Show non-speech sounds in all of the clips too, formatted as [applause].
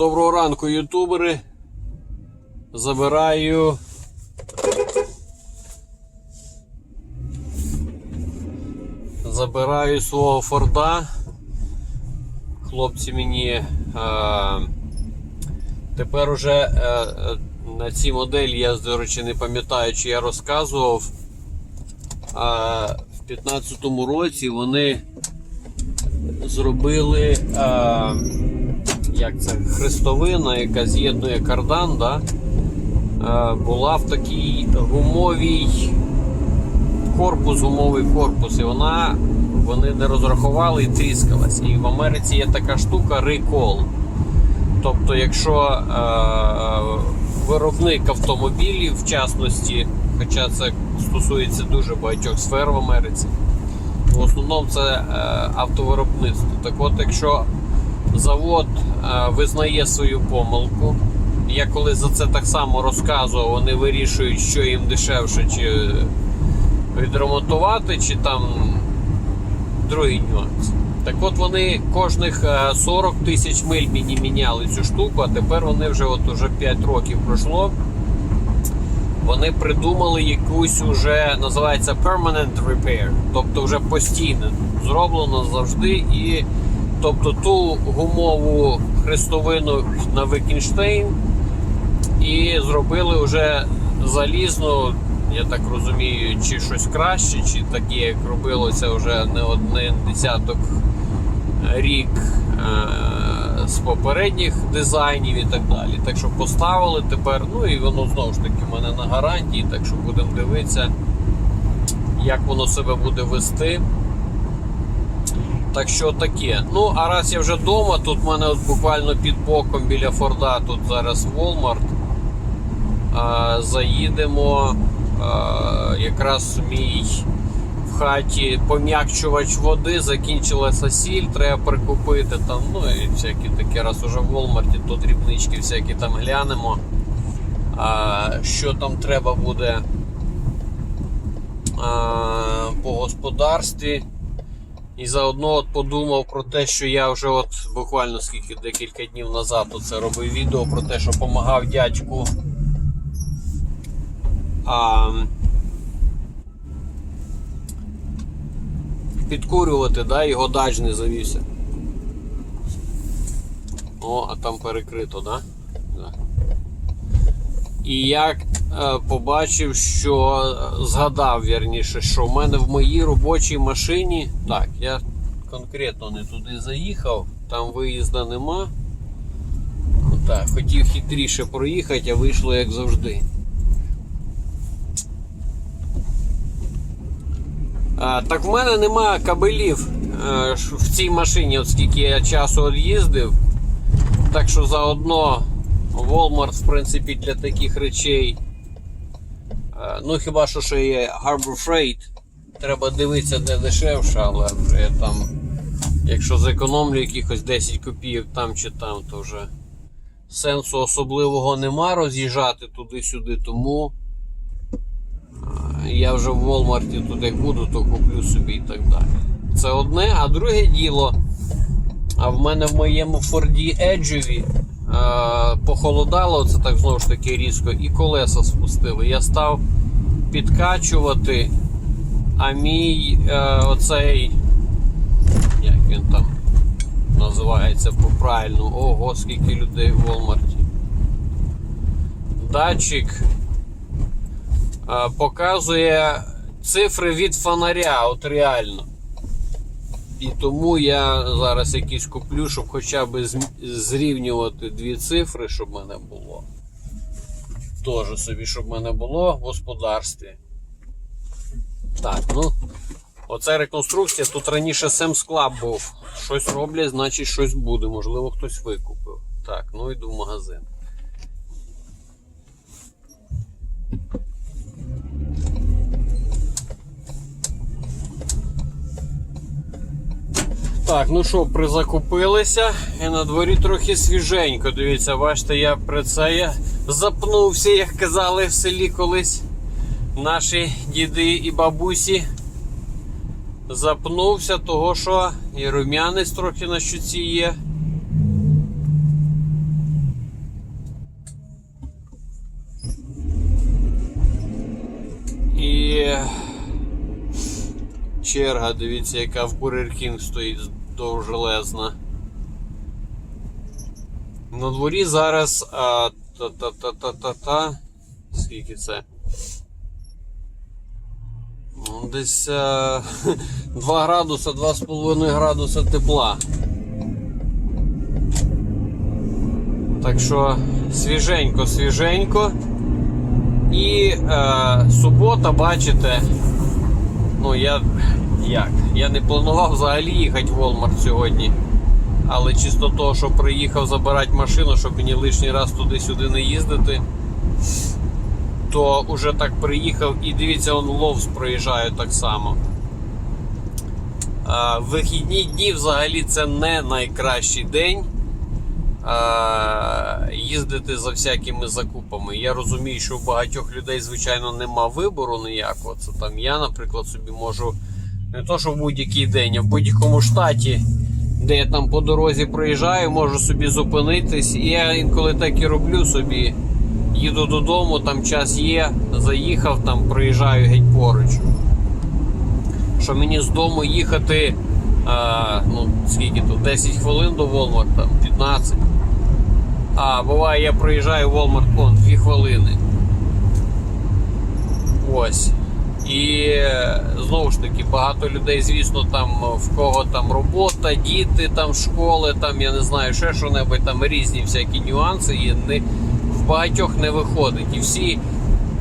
Доброго ранку, ютубери. Забираю. Забираю свого Форда. Хлопці мені е, тепер уже е, е, на цій моделі, я, до речі, не пам'ятаю, чи я розказував. А в 15-му році вони зробили. Е, як це хрестовина, яка з'єднує кардан, да? е, була в такій гумовій корпус, гумовий корпус, і вона вони не розрахували і тріскалась. І в Америці є така штука recall. Тобто, якщо е, виробник автомобілів, в частності, хоча це стосується дуже багатьох сфер в Америці, в основному це е, автовиробництво. Так от, якщо завод е, визнає свою помилку. Я коли за це так само розказував, вони вирішують, що їм дешевше, чи відремонтувати, чи там другий нюанс. Так от вони кожних е, 40 тисяч миль мені міняли цю штуку, а тепер вони вже от уже 5 років пройшло. Вони придумали якусь уже називається permanent repair, тобто вже постійно зроблено завжди і Тобто ту гумову хрестовину на Викінштейн і зробили вже залізну, я так розумію, чи щось краще, чи таке, як робилося вже не один десяток рік е- з попередніх дизайнів і так далі. Так що поставили тепер, ну і воно знову ж таки в мене на гарантії, так що будемо дивитися, як воно себе буде вести. Так що таке. Ну, а раз я вже вдома, тут в мене от буквально під боком біля Форда, тут зараз Walmart. А, заїдемо. А, якраз мій в хаті пом'якчувач води, закінчилася сіль, треба прикупити там, ну і всякі такі, раз уже в Walmart, то дрібнички всякі там глянемо. А, що там треба буде а, по господарстві. І заодно от подумав про те, що я вже от буквально скільки декілька днів назад це робив відео про те, що допомагав дядьку а, підкурювати, да, його дач не завівся. О, а там перекрито, да? Да. І я е, побачив, що е, згадав вірніше, що в мене в моїй робочій машині. Так, я конкретно не туди заїхав, там виїзда нема. Так, хотів хитріше проїхати, а вийшло як завжди. А, так в мене нема кабелів е, в цій машині, от скільки я часу їздив. Так що заодно Walmart, в принципі, для таких речей. Ну, хіба що ще є Harbor Freight. Треба дивитися, де дешевше, але вже там, якщо зекономлю якихось 10 копійок там чи там, то вже сенсу особливого нема роз'їжджати туди-сюди, тому е, я вже в Walmart як буду, то куплю собі і так далі. Це одне, а друге діло. А в мене в моєму Форді Еджеві похолодало, це так знову ж таки різко, і колеса спустили. Я став підкачувати, а мій е, оцей, як він там називається по-правильному, ого, скільки людей в Walmart. Датчик е, показує цифри від фонаря, от реально. І тому я зараз якийсь куплю, щоб хоча б зрівнювати дві цифри, щоб в мене було. Теж собі, щоб в мене було в господарстві. Так, ну. Оце реконструкція. Тут раніше Sam's Club був. Щось роблять, значить щось буде. Можливо, хтось викупив. Так, ну йду в магазин. Так, ну що, призакупилися і на дворі трохи свіженько. Дивіться, бачите, я при це я запнувся, як казали в селі колись наші діди і бабусі. Запнувся, того що і рум'янець трохи на щуці є. І черга, дивіться, яка в Бургер Кінг стоїть довжелезна. На дворі зараз а, та-та-та-та-та-та. Скільки це? Ну, Десь [laughs] а, 2 градуса, 2,5 градуса тепла. Так що свіженько, свіженько. І е, субота, бачите, ну я як? Я не планував взагалі їхати в Walmart сьогодні. Але чисто того, що приїхав забирати машину, щоб мені лишній раз туди-сюди не їздити, то вже так приїхав і дивіться, он Ловс проїжджає так само. А, вихідні дні взагалі це не найкращий день а, їздити за всякими закупами. Я розумію, що у багатьох людей, звичайно, нема вибору ніякого. Це там я, наприклад, собі можу не то, що в будь-який день, а в будь-якому штаті, де я там по дорозі проїжджаю, можу собі зупинитись. І я інколи так і роблю собі. Їду додому, там час є, заїхав, там проїжджаю геть поруч. Що мені з дому їхати, а, ну скільки тут, 10 хвилин до Walmart, там 15. А, буває, я проїжджаю Walmart он 2 хвилини. Ось. І знову ж таки, багато людей, звісно, там в кого там робота, діти, там школи, там я не знаю, ще що-небудь, там різні всякі нюанси, і не, в багатьох не виходить. І всі,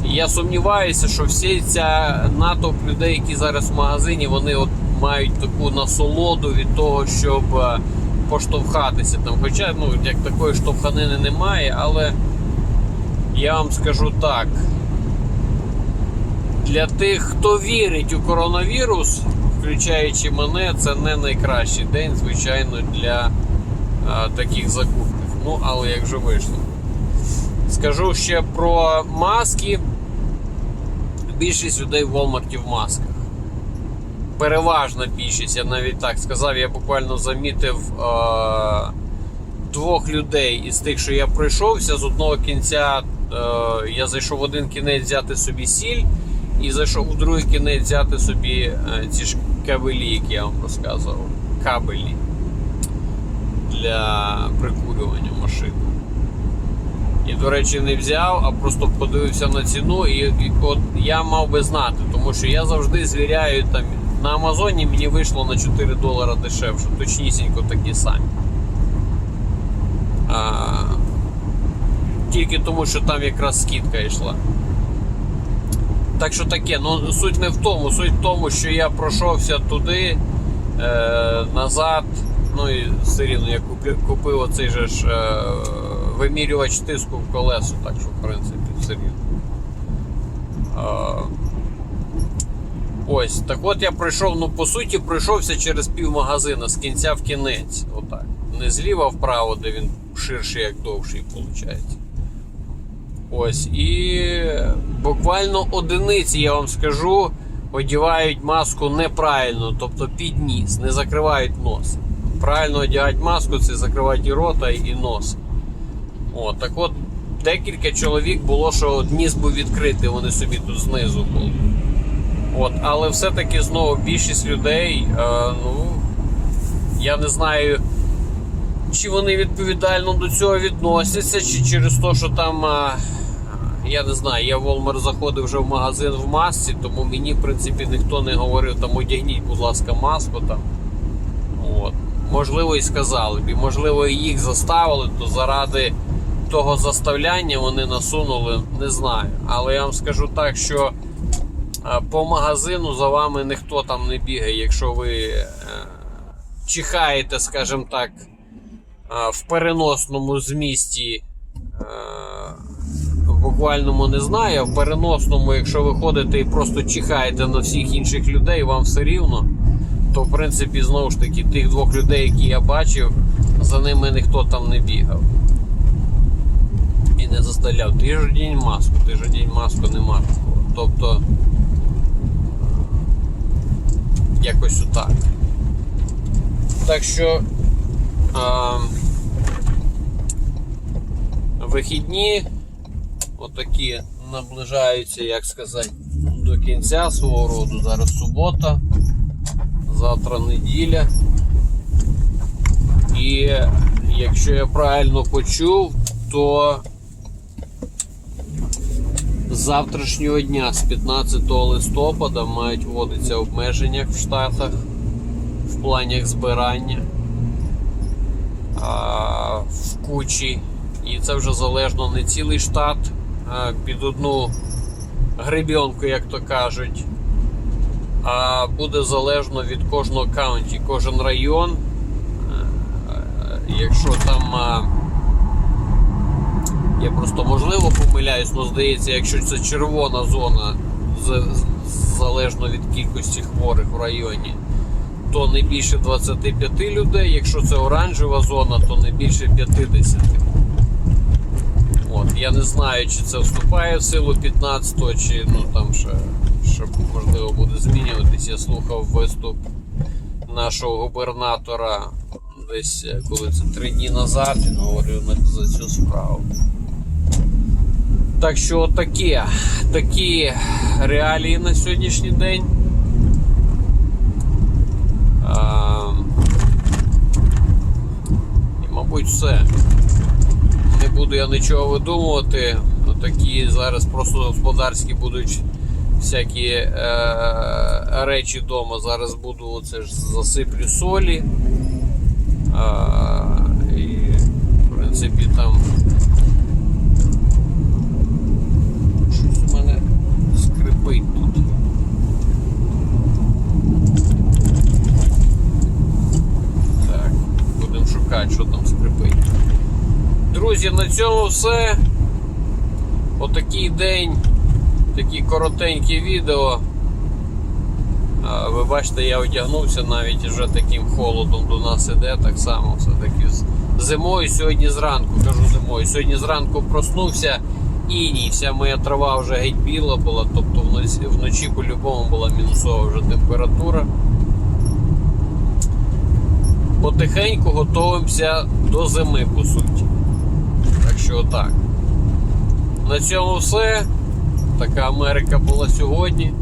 я сумніваюся, що всі ця натовп людей, які зараз в магазині, вони от мають таку насолоду від того, щоб е, поштовхатися там. Хоча ну, як такої штовханини немає, але я вам скажу так. Для тих, хто вірить у коронавірус, включаючи мене, це не найкращий день, звичайно, для а, таких закупів. Ну, але як же вийшло. Скажу ще про маски. Більшість людей в Walmart в масках. Переважна більшість, я навіть так сказав, я буквально замітив е- двох людей із тих, що я пройшовся. З одного кінця е- я зайшов в один кінець взяти собі сіль. І зайшов у другий кінець взяти собі е, ці ж кабелі, які я вам розказував. Кабелі для прикурювання машини. І, до речі, не взяв, а просто подивився на ціну, і, і от я мав би знати, тому що я завжди звіряю там. На Амазоні мені вийшло на 4 долара дешевше, точнісінько такі самі. А, тільки тому, що там якраз скидка йшла. Так що таке, ну суть не в тому, суть в тому, що я пройшовся туди, е, назад. Ну і все рівно я купив, купив оцей же ж е, вимірювач тиску в колесо, так що в принципі все рівно. Е, ось, так от я пройшов, ну по суті, пройшовся через пів магазина з кінця в кінець. Отак. Не зліва вправо, де він ширший, як довший, виходить. Ось, і буквально одиниці, я вам скажу, одягають маску неправильно, тобто під ніс, не закривають нос. Правильно одягати маску це закривати і рота, і нос. О, так от декілька чоловік було, що от ніс був відкритий, вони собі тут знизу були. От, але все-таки знову більшість людей, е, ну, я не знаю. Чи вони відповідально до цього відносяться, чи через те, що там, я не знаю, я в Walmart заходив вже в магазин в масці, тому мені, в принципі, ніхто не говорив, там одягніть, будь ласка, маску там. От. Можливо, і сказали б, і можливо, і їх заставили, то заради того заставляння вони насунули, не знаю. Але я вам скажу так, що по магазину за вами ніхто там не бігає, якщо ви е, чихаєте, скажімо так в переносному змісті, в буквальному не знаю, в переносному, якщо ви ходите і просто чихаєте на всіх інших людей, вам все рівно, то в принципі знову ж таки тих двох людей, які я бачив, за ними ніхто там не бігав. І не заставляв. Ти ж одінь маску, ти ж одінь маску, нема. Тобто якось отак. Так що. А, вихідні отакі наближаються, як сказати, до кінця свого роду. Зараз субота. Завтра неділя. І якщо я правильно почув, то з завтрашнього дня, з 15 листопада, мають вводитися обмеження в Штатах в планах збирання в кучі. І це вже залежно не цілий штат а, під одну гребінку, як то кажуть. А буде залежно від кожного каунті, кожен район. Е, Якщо там. Я просто можливо помиляюсь, але здається, якщо це червона зона, залежно від кількості хворих в районі, то не більше 25 людей. Якщо це оранжева зона, то не більше 50. Я не знаю, чи це вступає в силу 15-го, чи ну там ще, ще можливо буде змінюватись. Я слухав виступ нашого губернатора десь е, коли це три дні назад, він говорив за цю справу. Так що таке, такі реалії на сьогоднішній день. А, і, мабуть, все. Не буду я нічого видумувати. Такі зараз просто господарські будуть всякі е, речі вдома. Зараз буду оце ж засиплю солі. Е, і, в принципі, там щось у мене скрипить тут. Так, будемо шукати, що там скрипить. Друзі, на цьому все. Отакий день, такі коротенькі відео. Ви бачите, я одягнувся навіть вже таким холодом до нас іде, так само все-таки зимою сьогодні зранку, кажу зимою, сьогодні зранку проснувся іній, вся моя трава вже геть біла була, тобто вночі по-любому була мінусова вже температура. Потихеньку готуємося до зими, по суті. Так що отак. На цьому все. Така Америка була сьогодні.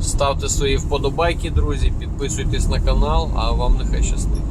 Ставте свої вподобайки, друзі, підписуйтесь на канал, а вам нехай щастить.